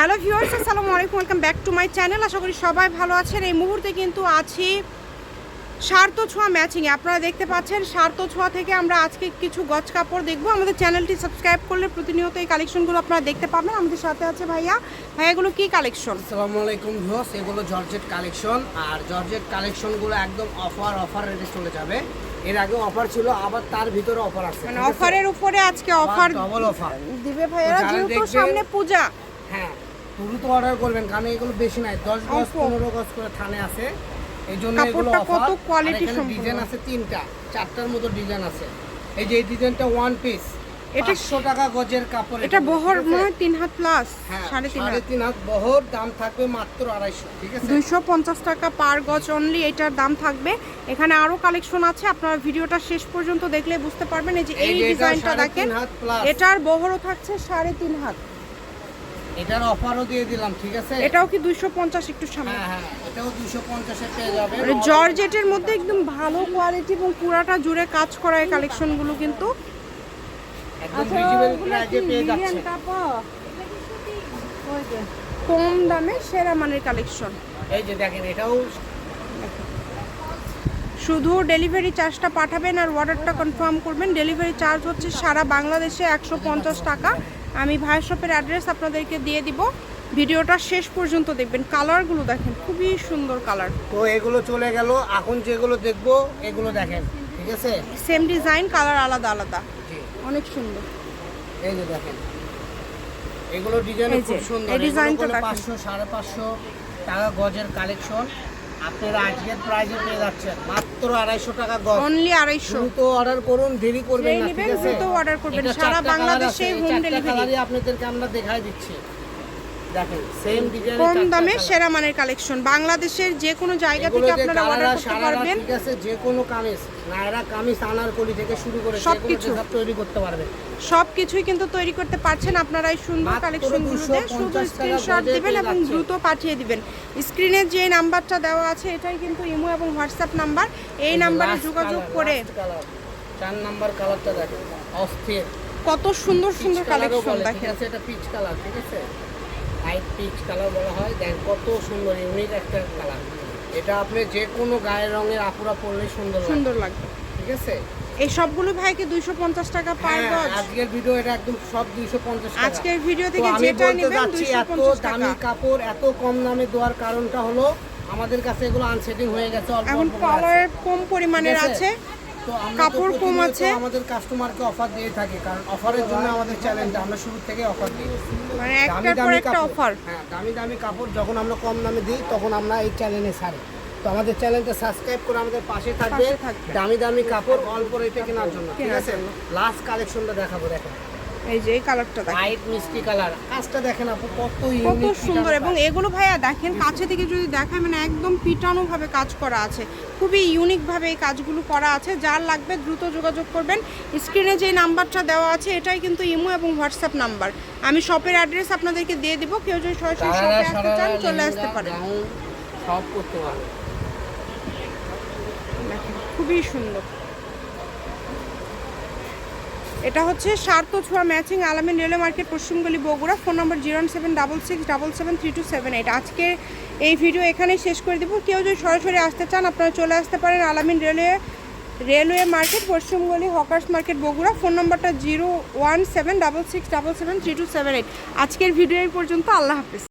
Hello viewers আসসালামু আলাইকুম welcome back to my channel. আশা করি সবাই ভালো আছেন। এই মুহূর্তে কিন্তু আছি সার্থ ছোঁয়া ম্যাচিংয়ে আপনারা দেখতে পাচ্ছেন সার্থ ছোঁয়া থেকে আমরা আজকে কিছু গজ কাপড় দেখব। আমাদের চ্যানেলটি সাবস্ক্রাইব করলে প্রতিনিয়ত এই কালেকশনগুলো আপনারা দেখতে পাবেন। আমাদের সাথে আছে ভাইয়া। ভাইয়া এগুলো কি কালেকশন আসসালামু আলাইকুম ভিউয়ার্স এগুলো জর্জেট কালেকশন আর জর্জেট কালেকশনগুলো একদম অফার অফার রেটে চলে যাবে। এর আগে অফার ছিল আবার তার ভিতরে অফার আছে মানে অফারের উপরে আজকে অফার ডবল অফার দিবে ভাইয়ারা যেহেতু সামনে পূজা। হ্যাঁ দ্রুত অর্ডার করবেন কারণ এগুলো বেশি নাই। দশ গজ। পনেরো গজ করে থানে আছে। এই জন্য এগুলো কত সম্পূর্ণ। ডিজাইন আছে তিনটা চারটার মতো ডিজাইন আছে। এই যে এই ডিজাইনটা ওয়ান পিস এটা- টাকা গজের কাপড় এটা বহর? মনে হাত প্লাস হ্যাঁ সাড়ে তিন সাড়ে হাত। তিন হাত বহর দাম থাকবে মাত্র ঠিক আছে? টাকা পার গজ অনলি এটার দাম থাকবে। এখানে আরও কালেকশন আছে আপনারা ভিডিওটা শেষ পর্যন্ত দেখলে বুঝতে পারবেন। এই যে এই ডিজাইনটা দেখেন। এটার বহরও থাকছে সাড়ে তিন হাত। এটার অফারও দিয়ে দিলাম ঠিক আছে? এটাও কি দুইশো পঞ্চাশ একটু সামনে? হ্যাঁ হ্যাঁ এটাও দুশো পঞ্চাশে পেয়ে যাবে। মানে জর্জেটের মধ্যে একদম ভালো কোয়ালিটি এবং পুরাটা জুড়ে কাজ করা এই কালেকশনগুলো কিন্তু। একদম আচ্ছা, পেয়ে যাচ্ছে? কম দামে সেরা মানের কালেকশন এই যে দেখেন এটাও শুধু ডেলিভারি চার্জটা পাঠাবেন আর অর্ডারটা কনফার্ম করবেন। ডেলিভারি চার্জ হচ্ছে সারা বাংলাদেশে একশো পঞ্চাশ টাকা। আমি ভাই শপের অ্যাড্রেস আপনাদেরকে দিয়ে দিব। ভিডিওটা শেষ পর্যন্ত দেখবেন। কালারগুলো দেখেন খুবই সুন্দর কালার তো এগুলো চলে গেল। এখন যেগুলো দেখব এগুলো দেখেন ঠিক আছে? সেম ডিজাইন কালার আলাদা আলাদা। অনেক সুন্দর। এই যে দেখেন। এগুলো ডিজাইন খুব সুন্দর। এই ডিজাইনটা এগুলো দেখেন। পাঁচশো সাড়ে পাঁচশো টাকা গজের কালেকশন আপনারা আজকের প্রাইজে পেয়ে যাচ্ছেন। মাত্র আড়াইশো টাকা গজ। অনলি আড়াইশো। অর্ডার করুন দেরি করবেন যেই না ঠিক আছে? দ্রুত order করবেন। সারা বাংলাদেশে আপনাদেরকে আমরা দেখাই দিচ্ছি। দেখেন সেম ডিজাইন কম দামে সেরা মানের কালেকশন বাংলাদেশের যে কোনো জায়গা থেকে আপনারা অর্ডার করতে পারবেন। ঠিক আছে যে কোনো কামিজ নায়রা কামিজ আনারকলি থেকে শুরু করে সব তৈরি করতে পারবেন সব কিছুই কিন্তু তৈরি করতে পারছেন আপনারা এই সুন্দর কালেকশনগুলোতে শুধু স্ক্রিনশট দিবেন এবং দ্রুত পাঠিয়ে দিবেন। স্ক্রিনে যে নাম্বারটা দেওয়া আছে এটাই কিন্তু ইমো এবং হোয়াটসঅ্যাপ নাম্বার। এই নাম্বারে যোগাযোগ করে চার নাম্বার কালারটা দেখেন অস্থির। কত সুন্দর সুন্দর কালেকশন দেখেন। এটা পিচ কালার ঠিক আছে? পিচ কালার বলা হয় দেখেন কত সুন্দর ইউনিক একটা কালার। এটা আপনি যে কোনো গায়ের রঙের আপুরা পরলে সুন্দর সুন্দর লাগবে। ঠিক আছে? এই সবগুলো ভাই কি দুইশো পঞ্চাশ টাকা পার হ্যাঁ, গজ। আজকের ভিডিও এটা একদম সব 250 টাকা। আজকের ভিডিও থেকে যেটা নেবেন যাচ্ছি দুইশো এত দামি কাপড় এত কম দামে দেওয়ার কারণটা হলো আমাদের কাছে এগুলো আনসেটিং হয়ে গেছে অল্প এখন অল্প আছে। কালার কম পরিমাণের আছে। কাপড় কম আছে। আমাদের কাস্টমারকে অফার দিয়ে থাকি কারণ অফারের জন্য আমাদের চ্যালেঞ্জ আমরা শুরু থেকে অফার দিই। মানে একটার পর একটা অফার হ্যাঁ দামি দামি কাপড় যখন আমরা কম দামে দিই তখন আমরা এই চ্যালেঞ্জে ছাড়ি। তো আমাদের চ্যানেলটা সাবস্ক্রাইব করে আমাদের পাশে থাকবে। দামি দামি কাপড় অল্প রেটে কেনার জন্য ঠিক আছে? লাস্ট কালেকশনটা দেখাবো দেখেন এই যে এই কালারটা দেখেন। লাইট মিষ্টি কালার কাজটা দেখেন আপু কত কত সুন্দর। এবং এগুলো ভাইয়া দেখেন কাছে থেকে যদি দেখায় মানে একদম পিটানো ভাবে কাজ করা আছে। খুবই ইউনিক ভাবে এই কাজগুলো করা আছে। যার লাগবে দ্রুত যোগাযোগ করবেন। স্ক্রিনে যে নাম্বারটা দেওয়া আছে এটাই কিন্তু ইমো এবং হোয়াটসঅ্যাপ নাম্বার। আমি শপের অ্যাড্রেস আপনাদেরকে দিয়ে দিব। কেউ যদি সরাসরি শপে আসতে চান চলে আসতে পারেন। সব করতে পারে দেখেন, খুবই সুন্দর। এটা হচ্ছে সার্থ ছোঁয়া matching Alamin railway market পশ্চিমগলি Bogura phone number zero seven double six double seven three two seven eight আজকে এই ভিডিও এখানেই শেষ করে দেবো। কেউ যদি সরাসরি আসতে চান, আপনারা চলে আসতে পারেন আলামিন রেলওয়ে রেলওয়ে মার্কেট পশ্চিমগলি হকার্স মার্কেট, বগুড়া। ফোন নম্বরটা zero one seven double six double seven three two seven eight আজকের ভিডিও এই পর্যন্ত, আল্লাহ হাফিজ।